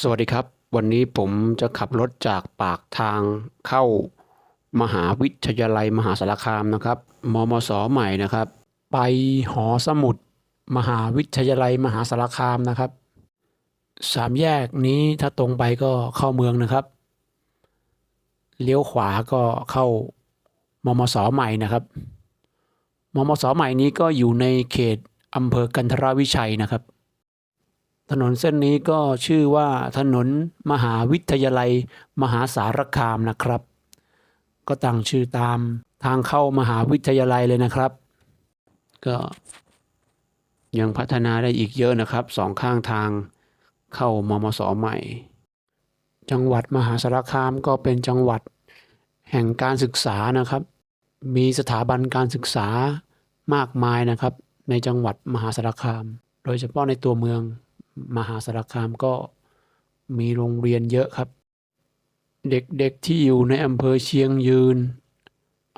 สวัสดีครับ วันนี้ผมจะขับรถจากปากทางเข้ามหาวิทยาลัยมหาสารคามนะครับมมสใหม่นะครับ ไปหอสมุดมหาวิทยาลัยมหาสารคามนะครับสามแยกนี้ถ้าตรงไปก็เข้าเมืองนะครับ เลี้ยวขวาก็เข้ามมสใหม่นะครับมมสใหม่นี้ก็อยู่ในเขตอำเภอกันทรวิชัยนะครับ ถนนเส้นนี้ก็ชื่อว่าถนนมหาวิทยาลัย มหาสารคามนะครับ ก็ตั้งชื่อตามทางเข้ามหาวิทยาลัยเลยนะครับ ก็ยังพัฒนาได้อีกเยอะนะครับสองข้างทางเข้ามมสใหม่ จังหวัดมหาสารคามก็เป็นจังหวัดแห่งการศึกษานะครับ มีสถาบันการศึกษามากมายนะครับ ในจังหวัดมหาสารคาม โดยเฉพาะในตัวเมือง มหาสารคามก็มีโรงเรียนเยอะครับ เด็กๆที่อยู่ในอำเภอเชียงยืน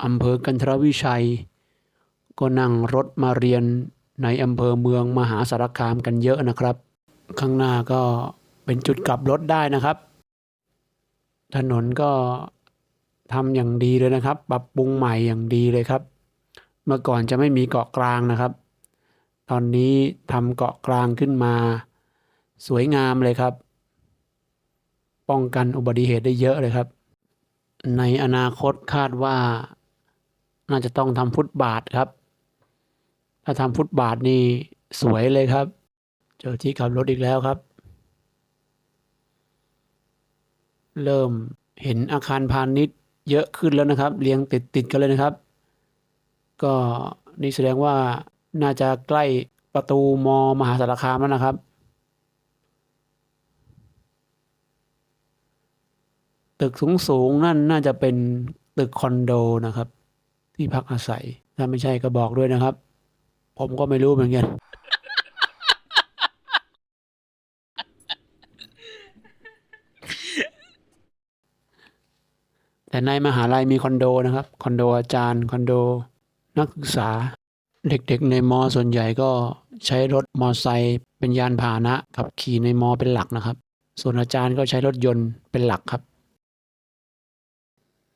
อำเภอกันทรวิชัย ก็นั่งรถมาเรียนในอำเภอเมืองมหาสารคามกันเยอะนะครับ ข้างหน้าก็เป็นจุดกลับรถได้นะครับ ถนนก็ทำอย่างดีเลยนะครับ ปรับปรุงใหม่อย่างดีเลยครับ เมื่อก่อนจะไม่มีเกาะกลางนะครับ ตอนนี้ทำเกาะกลางขึ้นมา สวยงามเลยครับ ป้องกันอุบัติเหตุได้เยอะเลยครับ ในอนาคตคาดว่า น่าจะต้องทำฟุตบาทครับ ถ้าทำฟุตบาทนี่สวยเลยครับ เจอที่ขับรถอีกแล้วครับ เริ่มเห็นอาคารพาณิชย์เยอะขึ้นแล้วนะครับ เรียงติดติดกันเลยนะครับ ก็นี่แสดงว่าน่าจะใกล้ประตูมมหาสารคามแล้วนะครับ ตึกสูงสูงๆนั่นน่าจะเป็นตึกคอนโดนะครับ ที่พักอาศัย ถ้าไม่ใช่ก็บอกด้วยนะครับ ผมก็ไม่รู้เหมือนกัน แต่ในมหาลัยมีคอนโดนะครับ คอนโดอาจารย์คอนโด นักศึกษา เด็กๆในมอส่วนใหญ่ก็ใช้รถมอไซค์เป็นยานพาหนะขับขี่ในมอเป็นหลักนะครับ ส่วนอาจารย์ก็ใช้รถยนต์เป็นหลักครับ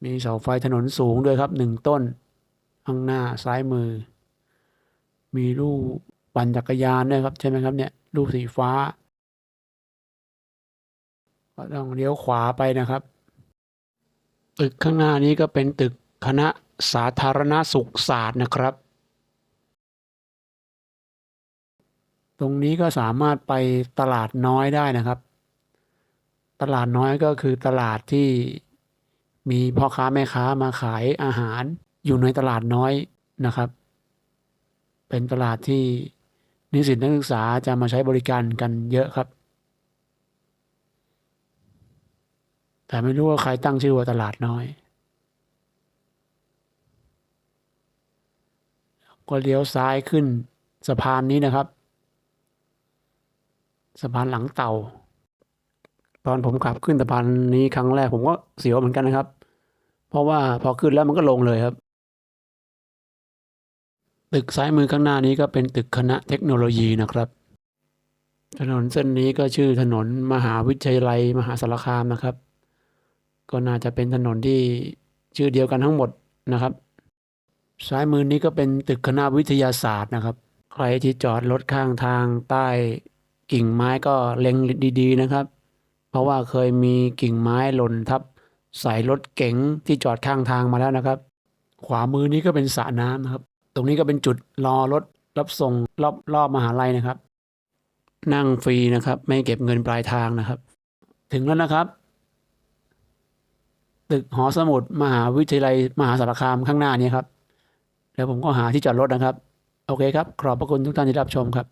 มีเสาไฟถนนสูงด้วยครับหนึ่งต้น ข้างหน้าซ้ายมือ มีลูกปั่นจักรยานด้วยครับใช่ไหมครับเนี่ยลูกสีฟ้า ก็ต้องเลี้ยวขวาไปนะครับ ตึกข้างหน้านี้ก็เป็นตึกคณะสาธารณสุขศาสตร์นะครับ ตรงนี้ก็สามารถไปตลาดน้อยได้นะครับ ตลาดน้อยก็คือตลาดที่ มีพ่อค้าแม่ค้ามาขายอาหารอยู่ในตลาดน้อยนะครับ เป็นตลาดที่นิสิตนักศึกษาจะมาใช้บริการกันเยอะครับ แต่ไม่รู้ว่าใครตั้งชื่อว่าตลาดน้อย ก็เลี้ยวซ้ายขึ้นสะพานนี้นะครับ สะพานหลังเต่า ตอนผมขับขึ้นสะพานนี้ครั้งแรกผมก็เสียวเหมือนกันนะครับ เพราะว่าพอขึ้นแล้วมันก็ลงเลยครับ ตึกซ้ายมือข้างหน้านี้ก็เป็นตึกคณะเทคโนโลยีนะครับ ถนนเส้นนี้ก็ชื่อถนนมหาวิทยาลัยมหาสารคามนะครับ ก็น่าจะเป็นถนนที่ชื่อเดียวกันทั้งหมดนะครับ ซ้ายมือนี้ก็เป็นตึกคณะวิทยาศาสตร์นะครับ ใครที่จอดรถข้างทางใต้กิ่งไม้ก็เล็งดีๆนะครับ เพราะว่าเคยมีกิ่งไม้หล่นทับใส่รถเก๋งที่จอดข้างทางมาแล้วนะครับ ขวามือนี้ก็เป็นสระน้ำนะครับ ตรงนี้ก็เป็นจุดรอรถรับส่งรอบรอบมหาลัยนะครับ นั่งฟรีนะครับ ไม่เก็บเงินปลายทางนะครับ ถึงแล้วนะครับ ตึกหอสมุดมหาวิทยาลัยมหาสารคามข้างหน้านี้ครับ แล้วผมก็หาที่จอดรถนะครับ โอเคครับ ขอบพระคุณทุกท่านที่รับชมครับ